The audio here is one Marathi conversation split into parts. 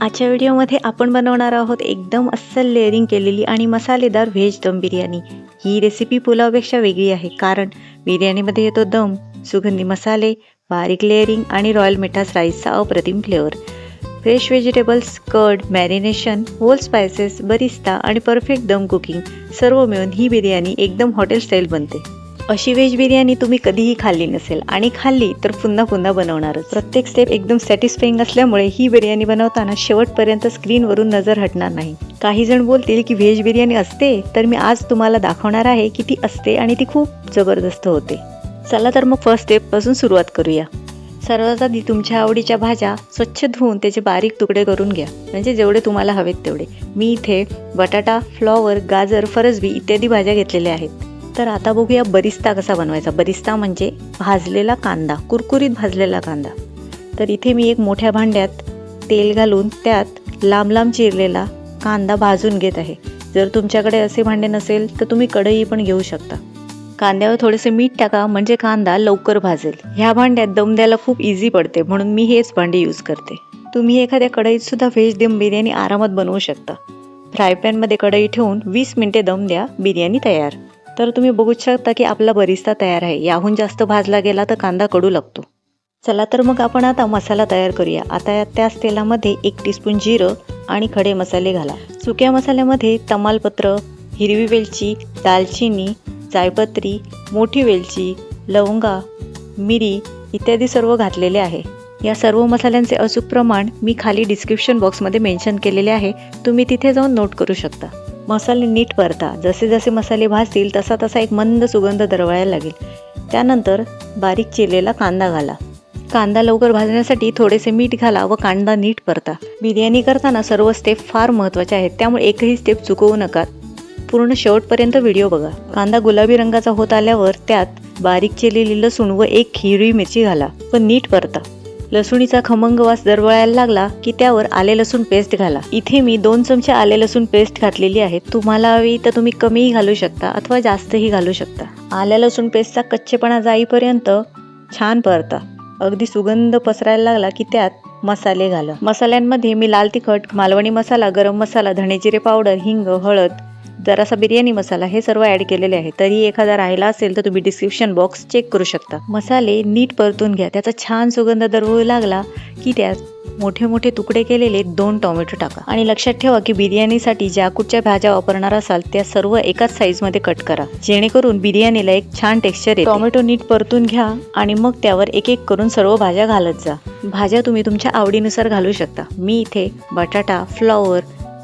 आजच्या व्हिडिओमध्ये आपण बनवणार आहोत एकदम अस्सल लेअरिंग केलेली आणि मसालेदार व्हेज दम बिर्याणी. ही रेसिपी पुलावपेक्षा वेगळी आहे कारण बिर्याणीमध्ये येतो दम सुगंधी मसाले बारीक लेअरिंग आणि रॉयल मिठास राईसचा अप्रतिम flavour fresh vegetables curd marination whole spices birista आणि परफेक्ट दम कुकिंग सर्व मिळून ही बिर्याणी एकदम हॉटेल स्टाईल बनते. अशी व्हेज बिर्याणी तुम्ही कधीही खाल्ली नसेल आणि खाल्ली तर पुन्हा पुन्हा बनवणारच. प्रत्येक स्टेप एकदम सॅटिस्फाईंग असल्यामुळे ही बिर्याणी बनवताना शेवटपर्यंत स्क्रीनवरून नजर हटणार नाही. काही जण बोलतील की व्हेज बिर्याणी असते तर मी आज तुम्हाला दाखवणार आहे की ती असते आणि ती खूप जबरदस्त होते. चला तर मग फर्स्ट स्टेपपासून सुरुवात करूया. सर्वात आधी तुमच्या आवडीच्या भाज्या स्वच्छ धुवून त्याचे बारीक तुकडे करून घ्या. म्हणजे जेवढे तुम्हाला हवेत तेवढे. मी इथे बटाटा फ्लॉवर गाजर फरसबी इत्यादी भाज्या घेतलेल्या आहेत. तर आता बघूया बरिस्ता कसा बनवायचा. बरिस्ता म्हणजे भाजलेला कांदा कुरकुरीत भाजलेला कांदा. तर इथे मी एक मोठ्या भांड्यात तेल घालून त्यात लांब लांब चिरलेला कांदा भाजून घेत आहे. जर तुमच्याकडे असे भांडे नसेल तर तुम्ही कढई पण घेऊ शकता. कांद्यावर थोडेसे मीठ टाका म्हणजे कांदा लवकर भाजेल. ह्या भांड्यात दम द्यायला खूप इझी पडते म्हणून मी हेच भांडे यूज करते. तुम्ही एखाद्या कढईत सुद्धा व्हेज दम बिर्याणी आरामात बनवू शकता. फ्राय पॅनमध्ये कढई ठेवून वीस मिनिटे दम द्या बिर्याणी तयार. तर तुम्ही बघू शकता की आपला बरिस्ता तयार आहे. याहून जास्त भाजला गेला तर कांदा कडू लागतो. चला तर मग आपण आता मसाला तयार करूया. आता त्याच तेलामध्ये एक टीस्पून जिरं आणि खडे मसाले घाला. सुक्या मसाल्यामध्ये तमालपत्र हिरवी वेलची दालचिनी जायपत्री मोठी वेलची लवंगा मिरी इत्यादी सर्व घातलेले आहे. या सर्व मसाल्यांचे अचूक प्रमाण मी खाली डिस्क्रिप्शन बॉक्समध्ये मेन्शन केलेले आहे. तुम्ही तिथे जाऊन नोट करू शकता. मसाले नीट परता. जसे जसे मसाले भाजतील तसा तसा एक मंद सुगंध दरवळायला लागेल. त्यानंतर बारीक चिरलेला कांदा घाला. कांदा लवकर भाजण्यासाठी थोडेसे मीठ घाला व कांदा नीट परता. बिर्याणी करताना सर्व स्टेप फार महत्त्वाचे आहेत. त्यामुळे एकही स्टेप चुकवू नका. पूर्ण शेवटपर्यंत व्हिडिओ बघा. कांदा गुलाबी रंगाचा होत आल्यावर त्यात बारीक चिरलेली लसूण व एक हिरवी मिरची घाला. व नीट परता. लसूणीचा खमंग वास दरवळायला लागला की त्यावर आले लसूण पेस्ट घाला. इथे मी दोन चमचे आले लसूण पेस्ट घातलेली आहे. तुम्हाला हवी तर तुम्ही कमीही घालू शकता अथवा जास्तही घालू शकता. आल्या लसूण पेस्टचा कच्चेपणा जाईपर्यंत छान परता. अगदी सुगंध पसरायला लागला की त्यात मसाले घाला. मसाल्यांमध्ये मी लाल तिखट मालवणी मसाला गरम मसाला धणेजिरे पावडर हिंग हळद जरासा बिर्याणी मसाला हे सर्व ऍड केलेले आहे तरी एखादा राहिला असेल तर तुम्ही डिस्क्रिप्शन बॉक्स चेक करू शकता. मसाले नीट परतून घ्या. त्याचा छान सुगंध दरवळू लागला की त्यात मोठे मोठे तुकडे केलेले दोन टोमॅटो टाका. आणि लक्षात ठेवा की बिर्याणीसाठी ज्या कुठच्या भाज्या वापरणार असाल त्या सर्व एकाच साईजमध्ये कट करा. जेणेकरून बिर्याणीला एक छान टेक्स्चर येते. टोमॅटो नीट परतून घ्या आणि मग त्यावर एक एक करून सर्व भाज्या घालत जा. भाज्या तुम्ही तुमच्या आवडीनुसार घालू शकता. मी इथे बटाटा फ्लॉवर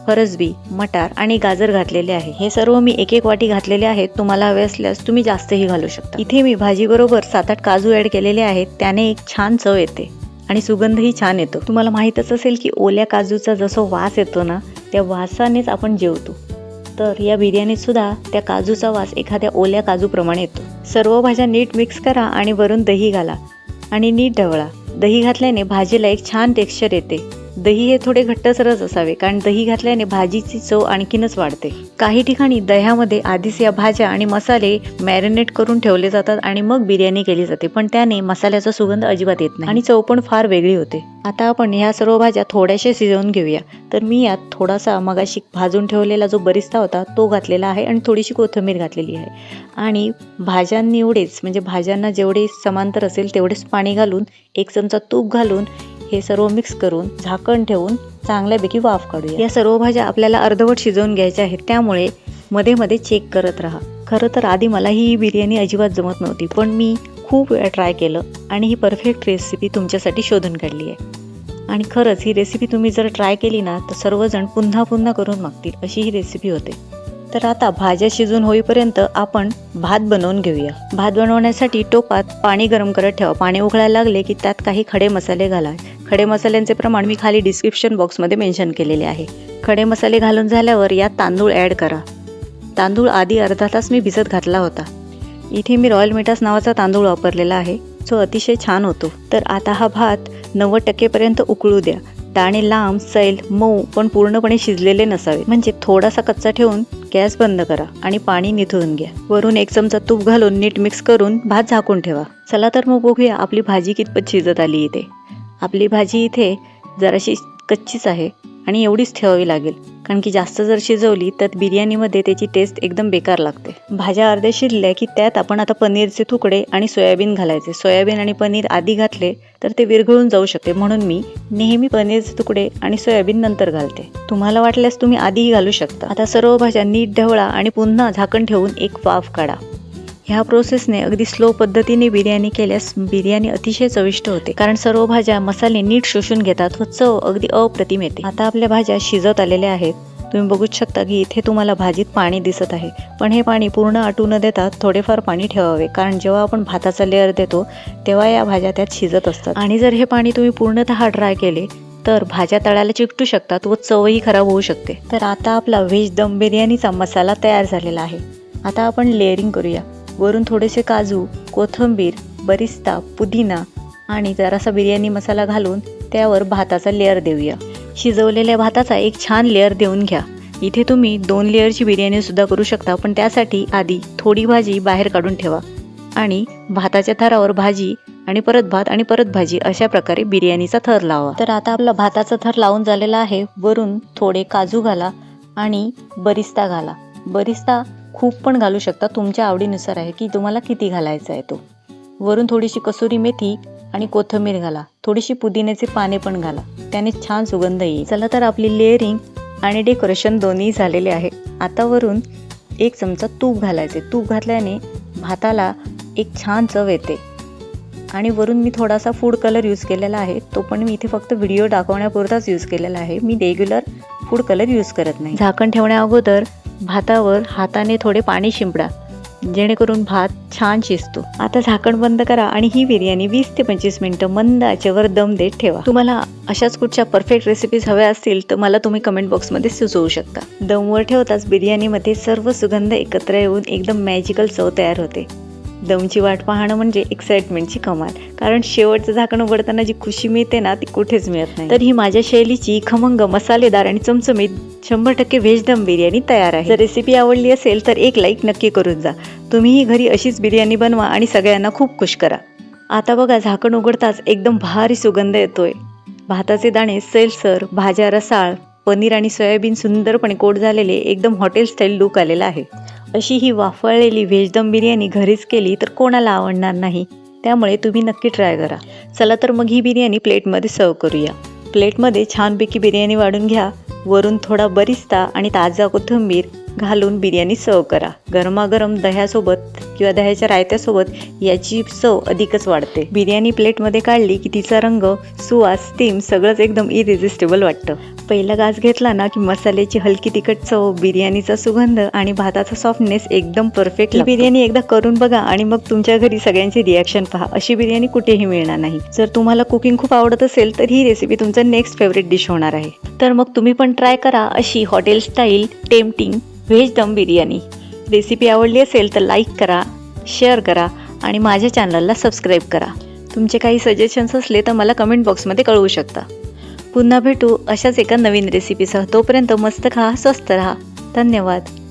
फरसबी मटार आणि गाजर घातलेले आहे. हे सर्व मी एक एक वाटी घातलेले आहेत. तुम्हाला हवे असल्यास तुम्ही जास्तही घालू शकता. इथे मी भाजी बरोबर सात आठ काजू ऍड केलेले आहेत. त्याने एक छान चव येते आणि सुगंधही छान येतो. तुम्हाला माहीतच असेल की ओल्या काजूचा जसं वास येतो ना त्या वासानेच आपण जेवतो. तर या बिर्याणीत सुद्धा त्या काजूचा वास एखाद्या ओल्या काजूप्रमाणे येतो. सर्व भाज्या नीट मिक्स करा आणि वरून दही घाला आणि नीट ढवळा. दही घातल्याने भाजीला एक छान टेक्स्चर येते. दही हे थोडे घट्टसरच असावे कारण दही घातल्याने भाजीची चव आणखीनच वाढते. काही ठिकाणी दह्यामध्ये आधीच या भाज्या आणि मसाले मॅरिनेट करून ठेवले जातात आणि मग बिर्याणी केली जाते पण त्याने मसाल्याचा सुगंध अजिबात येत नाही. आणि चव पण फार वेगळी होते. आता आपण ह्या सर्व भाज्या थोड्याशा शिजवून घेऊया. तर मी यात थोडासा मगाशी भाजून ठेवलेला जो बरिस्ता होता तो घातलेला आहे आणि थोडीशी कोथिंबीर घातलेली आहे. आणि भाज्यांनी एवढेच म्हणजे भाज्यांना जेवढे समांतर असेल तेवढेच पाणी घालून एक चमचा तूप घालून हे सर्व मिक्स करून झाकण ठेवून चांगल्यापैकी वाफ काढूया. या सर्व भाज्या आपल्याला अर्धवट शिजवून घ्यायच्या आहेत. त्यामुळे मध्ये मध्ये चेक करत राहा. खरं तर आधी मला ही बिर्याणी अजिबात जमत नव्हती पण मी खूप वेळा ट्राय केलं आणि ही परफेक्ट रेसिपी तुमच्यासाठी शोधून काढली आहे. आणि खरंच ही रेसिपी तुम्ही जर ट्राय केली ना तर सर्वजण पुन्हा पुन्हा करून मागतील अशी ही रेसिपी होते. तर आता भाज्या शिजून होईपर्यंत आपण भात बनवून घेऊया. भात बनवण्यासाठी टोपात पाणी गरम करत ठेवा. पाणी उकळायला लागले की त्यात काही खडे मसाले घाला. खडे मसाल्यांचे प्रमाण मी खाली डिस्क्रिप्शन बॉक्समध्ये मेन्शन केलेले आहे. खडे मसाले घालून झाल्यावर यात तांदूळ ॲड करा. तांदूळ आधी अर्धा तास मी भिजत घातला होता. इथे मी रॉयल मिठास नावाचा तांदूळ वापरलेला आहे. जो अतिशय छान होतो. तर आता हा भात नव्वद टक्केपर्यंत उकळू द्या. दाणे लांब सैल मऊ पण पूर्णपणे शिजलेले नसावे. म्हणजे थोडासा कच्चा ठेवून गॅस बंद करा आणि पाणी निथळून घ्या. वरून एक चमचा तूप घालून नीट मिक्स करून भात झाकून ठेवा. चला तर मग बघूया आपली भाजी कितपत शिजत आली इथे. आपली भाजी इथे जराशी कच्चीच आहे आणि एवढीच ठेवावी लागेल. कारण की जास्त जर शिजवली तर बिर्याणीमध्ये त्याची टेस्ट एकदम बेकार लागते. भाज्या अर्ध्या शिजल्या की त्यात आपण आता पनीरचे तुकडे आणि सोयाबीन घालायचे. सोयाबीन आणि पनीर आधी घातले तर ते विरघळून जाऊ शकते. म्हणून मी नेहमी पनीरचे तुकडे आणि सोयाबीन नंतर घालते. तुम्हाला वाटल्यास तुम्ही आधीही घालू शकता. आता सर्व भाज्या नीट ढवळा आणि पुन्हा झाकण ठेवून एक वाफ काढा. ह्या प्रोसेसने अगदी स्लो पद्धतीने बिर्याणी केल्यास बिर्याणी अतिशय चविष्ट होते. कारण सर्व भाज्या मसाले नीट शोषून घेतात व चव अगदी अप्रतिम येते. आता आपल्या भाज्या शिजत आलेल्या आहेत. तुम्ही बघूच शकता की इथे तुम्हाला भाजीत पाणी दिसत आहे. पण हे पाणी पूर्ण आटू न देता थोडेफार पाणी ठेवावे. कारण जेव्हा आपण भाताचा लेअर देतो तेव्हा या भाज्या त्यात शिजत असतात. आणि जर हे पाणी तुम्ही पूर्णतः ड्राय केले तर भाज्या तळायला चिकटू शकतात व चवही खराब होऊ शकते. तर आता आपला व्हेज दम बिर्याणीचा मसाला तयार झालेला आहे. आता आपण लेअरिंग करूया. वरून थोडेसे काजू कोथिंबीर बरिस्ता पुदिना आणि जरासा बिर्याणी मसाला घालून त्यावर भाताचा लेअर देऊया. शिजवलेल्या भाताचा एक छान लेअर देऊन घ्या. इथे तुम्ही दोन लेअरची बिर्याणी सुद्धा करू शकता पण त्यासाठी आधी थोडी भाजी बाहेर काढून ठेवा आणि भाताच्या थरावर भाजी आणि परत भात आणि परत भाजी अशा प्रकारे बिर्याणीचा थर लावा. तर आता आपला भाताचा थर लावून झालेला आहे. वरून थोडे काजू घाला आणि बरिस्ता घाला. बरिस्ता खूप पण घालू शकता. तुमच्या आवडीनुसार आहे की तुम्हाला किती घालायचा आहे तो. वरून थोडीशी कसुरी मेथी आणि कोथिंबीर घाला. थोडीशी पुदिन्याचे पाने पण घाला. त्याने छान सुगंध येईल. चला तर आपली लेअरिंग आणि डेकोरेशन दोन्ही झालेले आहे. आता वरून एक चमचा तूप घालायचे. तूप घातल्याने भाताला एक छान चव येते. आणि वरून मी थोडासा फूड कलर यूज केलेला आहे. तो पण मी इथे फक्त व्हिडिओ दाखवण्यापुरताच यूज केलेला आहे. मी रेग्युलर फूड कलर यूज करत नाही. झाकण ठेवण्या अगोदर भातावर हाताने थोडे पाणी शिंपडा. जेणेकरून भात छान शिजतो. आता झाकण बंद करा आणि ही बिर्याणी वीस ते पंचवीस मिनिटं मंद आचेवर दम देत ठेवा. तुम्हाला अशाच कुठच्या परफेक्ट रेसिपीज हव्या असतील तर मला तुम्ही कमेंट बॉक्समध्ये सुचवू शकता. दमवर ठेवताच बिर्याणीमध्ये सर्व सुगंध एकत्र येऊन एकदम मॅजिकल चव तयार होते. दमची वाट पाहणं म्हणजे एक्साइटमेंटची कमाल. कारण शेवटचं झाकण उघडताना जी खुशी मिळते ना ती कुठेच मिळत नाही. तर ही माझ्या शैलीची खमंग मसालेदार आणि चमचमीत शंभर टक्के व्हेज दम बिर्याणी तयार आहे. जर रेसिपी आवडली असेल तर एक लाईक नक्की करून जा. तुम्हीही घरी अशीच बिर्याणी बनवा आणि सगळ्यांना खूप खुश करा. आता बघा झाकण उघडताच एकदम भारी सुगंध येतोय. भाताचे दाणे सैलसर भाज्या रसाळ पनीर आणि सोयाबीन सुंदरपणे कोट झालेले एकदम हॉटेल स्टाईल लुक आलेला आहे. अशी ही वाफळलेली व्हेज दम बिर्याणी घरीच केली तर कोणाला आवडणार नाही. त्यामुळे तुम्ही नक्की ट्राय करा. चला तर मग ही बिर्याणी प्लेटमध्ये सर्व करूया. प्लेटमध्ये छानपैकी बिर्याणी वाढून घ्या. वरून थोडा बरिस्ता आणि ताजा कोथिंबीर घालून बिर्याणी सर्व करा. गरमागरम दह्यासोबत किंवा दह्याच्या रायत्यासोबत याची चव अधिकच वाढते. बिर्याणी प्लेटमध्ये काढली की तिचा रंग सुवास स्टीम सगळंच एकदम इरेजिस्टेबल वाटतं. पहिला घास घेतला ना की मसाल्याची हलकी तिखट चव बिर्याणीचा सुगंध आणि भाताचा सॉफ्टनेस एकदम परफेक्ट बिर्याणी एकदा करून बघा आणि मग तुमच्या घरी सगळ्यांची रिॲक्शन पहा. अशी बिर्याणी कुठेही मिळणार नाही. जर तुम्हाला कुकिंग खूप आवडत असेल तर ही रेसिपी तुमचं नेक्स्ट फेवरेट डिश होणार आहे. तर मग तुम्ही पण ट्राय करा अशी हॉटेल स्टाईल टेम्पटिंग व्हेज दम बिर्याणी. रेसिपी आवडली असेल तर लाईक करा शेअर करा आणि माझ्या चॅनलला सबस्क्राईब करा. तुमचे काही सजेशन्स असले तर मला कमेंट बॉक्समध्ये कळवू शकता. पुन्हा भेटू अशाच एका नवीन रेसिपीसह तोपर्यंत मस्त खा स्वस्त राहा. धन्यवाद.